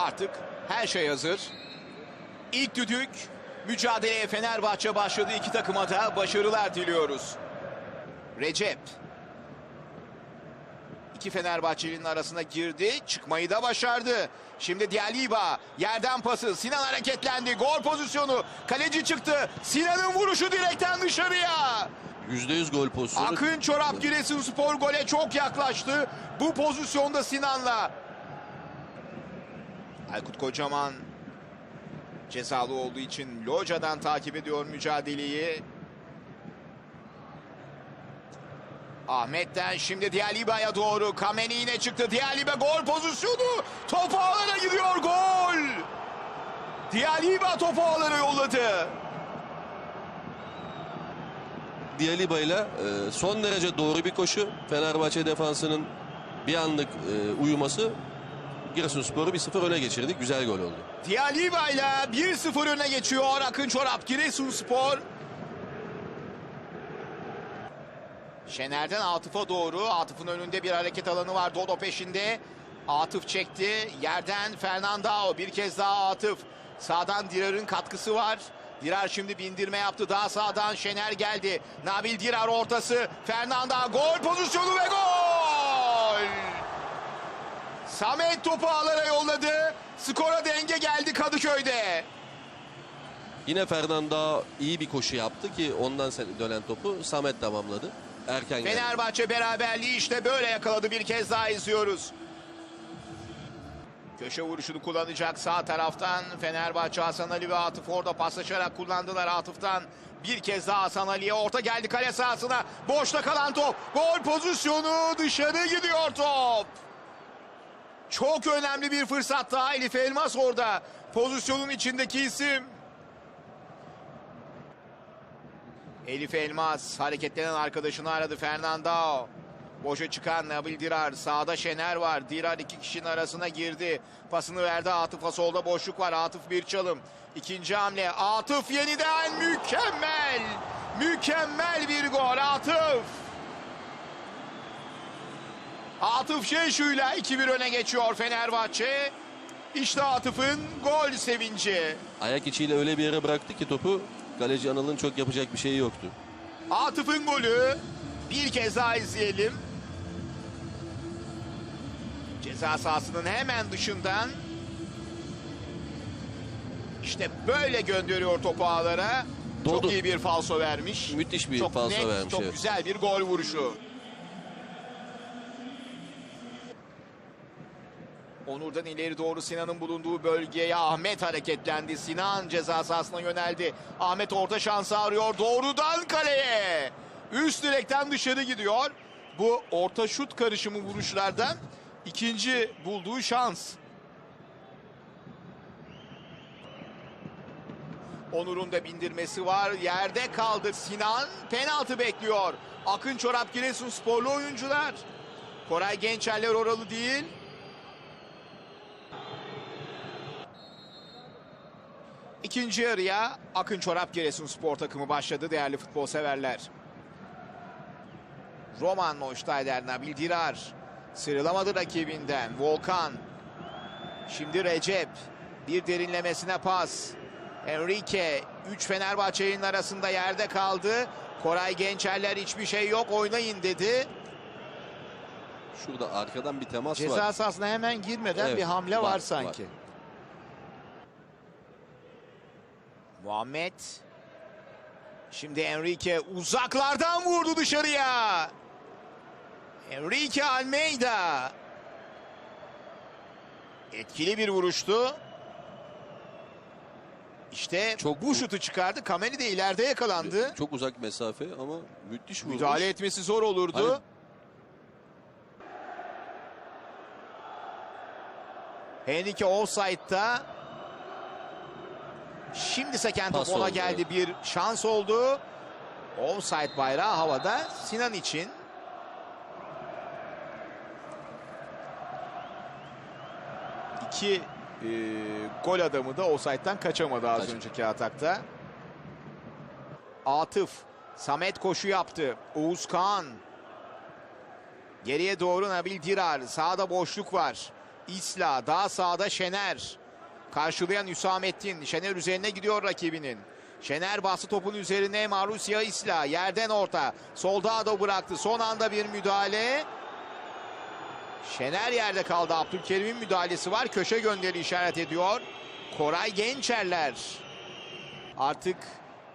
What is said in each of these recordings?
Artık her şey hazır. İlk düdük mücadeleye Fenerbahçe başladı. İki takıma da başarılar diliyoruz. Recep. İki Fenerbahçeli'nin arasına girdi. Çıkmayı da başardı. Şimdi Dialiba yerden pası. Sinan hareketlendi. Gol pozisyonu. Kaleci çıktı. Sinan'ın vuruşu direkten dışarıya. %100 gol pozisyonu. Akın Çorap Giresunspor gole çok yaklaştı. Bu pozisyonda Sinan'la. Aykut Kocaman cezalı olduğu için Loca'dan takip ediyor mücadeleyi. Ahmet'ten şimdi Dialiba'ya doğru. Kameni yine çıktı. Dialiba gol pozisyonu. Top ağlara gidiyor gol. Dialiba topu ağlara yolladı. Dialiba ile e, son derece doğru bir koşu. Fenerbahçe defansının bir anlık e, uyuması Giresunspor'u 1-0 öne geçirdi. Güzel gol oldu. Dialiba ile 1-0 öne geçiyor Akın Çorap Giresunspor. Şener'den Atıf'a doğru. Atıf'ın önünde bir hareket alanı var. Dodo peşinde. Atıf çekti. Yerden Fernandao. Bir kez daha Atıf. Sağdan Dirar'ın katkısı var. Dirar şimdi bindirme yaptı. Daha sağdan Şener geldi. Nabil Dirar ortası. Fernandao gol pozisyonu ve gol! Samet topu ağlara yolladı. Skora denge geldi Kadıköy'de. Yine Fernando iyi bir koşu yaptı ki ondan dönen topu Samet tamamladı. Erken geldi. Fenerbahçe beraberliği işte böyle yakaladı. Bir kez daha izliyoruz. Köşe vuruşunu kullanacak sağ taraftan Fenerbahçe Hasan Ali ve Atıf orada paslaşarak kullandılar Atıf'tan. Bir kez daha Hasan Ali'ye orta geldi kale sahasına. Boşta kalan top. Gol pozisyonu dışarı gidiyor top. Çok önemli bir fırsat daha Elif Elmas orada. Pozisyonun içindeki isim. Elif Elmas hareketlenen arkadaşını aradı Fernando. Boşa çıkan Nabil Dirar. Sağda Şener var. Dirar iki kişinin arasına girdi. Pasını verdi Atıf'a. Solda boşluk var. Atıf bir çalım. İkinci hamle. Atıf yeniden mükemmel. Mükemmel bir gol. Atıf. Atıf Şeşu'yla 2-1 öne geçiyor Fenerbahçe. İşte Atıf'ın gol sevinci. Ayak içiyle öyle bir yere bıraktı ki topu kaleci Anıl'ın çok yapacak bir şeyi yoktu. Atıf'ın golü bir kez daha izleyelim. Ceza sahasının hemen dışından işte böyle gönderiyor topu ağlara. Çok Doğru. iyi bir falso vermiş. Müthiş bir çok falso net, vermiş, Çok evet. güzel bir gol vuruşu. Onur'dan ileri doğru Sinan'ın bulunduğu bölgeye Ahmet hareketlendi. Sinan ceza sahasına yöneldi. Ahmet orta şansı arıyor. Doğrudan kaleye. Üst direkten dışarı gidiyor. Bu orta şut karışımı vuruşlardan ikinci bulduğu şans. Onur'un da bindirmesi var. Yerde kaldı Sinan. Penaltı bekliyor. Akın Çorap Giresunsporlu oyuncular. Koray Gençerler oralı değil. İkinci yarıya Akın Çorap Giresunspor takımı başladı değerli futbol severler. Roman Neustadter, Nabil Dirar. Sıyrılamadı rakibinden. Volkan. Şimdi Recep. Bir derinlemesine pas. Enrique. Üç Fenerbahçe'nin arasında yerde kaldı. Koray Gençerler hiçbir şey yok oynayın dedi. Şurada arkadan bir temas Ceza var. sahasına hemen girmeden Evet, bir hamle var, var, sanki. var. Muhammed. Şimdi Enrique uzaklardan vurdu dışarıya. Enrique Almeida. Etkili bir vuruştu. İşte Çok- bu şutu çıkardı. Kameni de ileride yakalandı. Çok uzak mesafe ama müthiş vurmuş. Müdahale etmesi zor olurdu. Hani- Henrique offside'da. Şimdi seken top Pas ona oldu, geldi. Bir şans oldu. Offside bayrağı havada. Sinan için. İki e, gol adamı da offside'dan kaçamadı az Kaç- önceki atakta. Atıf. Samet koşu yaptı. Oğuz Kağan. Geriye doğru Nabil Dirar. Sağda boşluk var. İsla daha sağda Şener. Karşılayan Hüsamettin. Şener üzerine gidiyor rakibinin. Şener bastı topun üzerine Marusya İsla. Yerden orta. Solda Ado bıraktı. Son anda bir müdahale. Şener yerde kaldı. Abdülkerim'in müdahalesi var. Köşe gönderi işaret ediyor. Koray Gençerler. Artık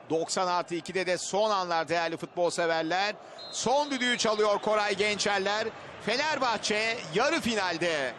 90 artı 2'de de son anlar değerli futbol severler. Son düdüğü çalıyor Koray Gençerler. Fenerbahçe yarı finalde.